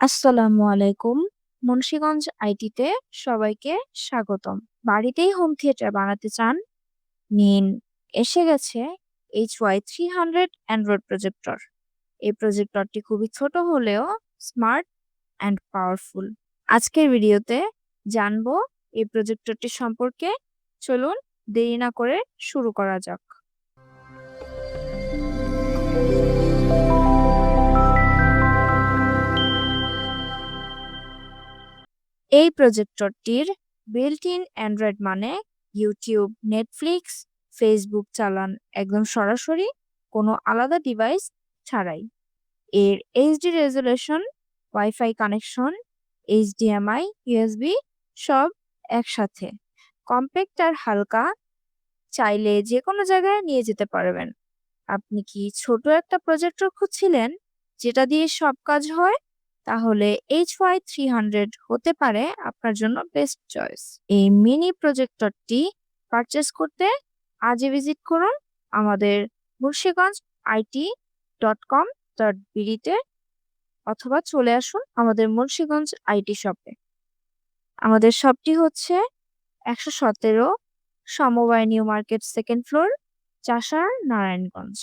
আসসালামু আলাইকুম। মুন্সিগঞ্জ আইটিতে সবাইকে স্বাগতম। বাড়িতেই হোম থিয়েটার বানাতে চান? নিন, এসে গেছে HY300 অ্যান্ড্রয়েড প্রজেক্টর। এই প্রজেক্টরটি খুবই ছোট হলেও স্মার্ট অ্যান্ড পাওয়ারফুল। আজকের ভিডিওতে জানব এই প্রজেক্টরটি সম্পর্কে। চলুন দেরি না করে শুরু করা যাক। এই প্রজেক্টরটির বিল্ট ইন অ্যান্ড্রয়েড মানে ইউটিউব, নেটফ্লিক্স, ফেসবুক চালান একদম সরাসরি কোনো আলাদা ডিভাইস ছাড়াই। এর HD resolution, WiFi connection, HDMI, USB সব একসাথে। কম্প্যাক্ট আর হালকা, চাইলে যে কোনো জায়গায় নিয়ে যেতে পারবেন। আপনি কি ছোট একটা প্রজেক্টর খুঁজছিলেন যেটা দিয়ে সব কাজ হয়? তাহলে HY300 হতে পারে আপনার জন্য বেস্ট চয়েস। এই মিনি প্রজেক্টরটি পারচেস করতে আজই ভিজিট করুন আমাদের Munshiganj IT dot com dot অথবা চলে আসুন আমাদের মুন্সিগঞ্জ আইটি শপে। আমাদের শপটি হচ্ছে একশো সতেরো সমবায় নিউ মার্কেট সেকেন্ড ফ্লোর চাষার নারায়ণগঞ্জ।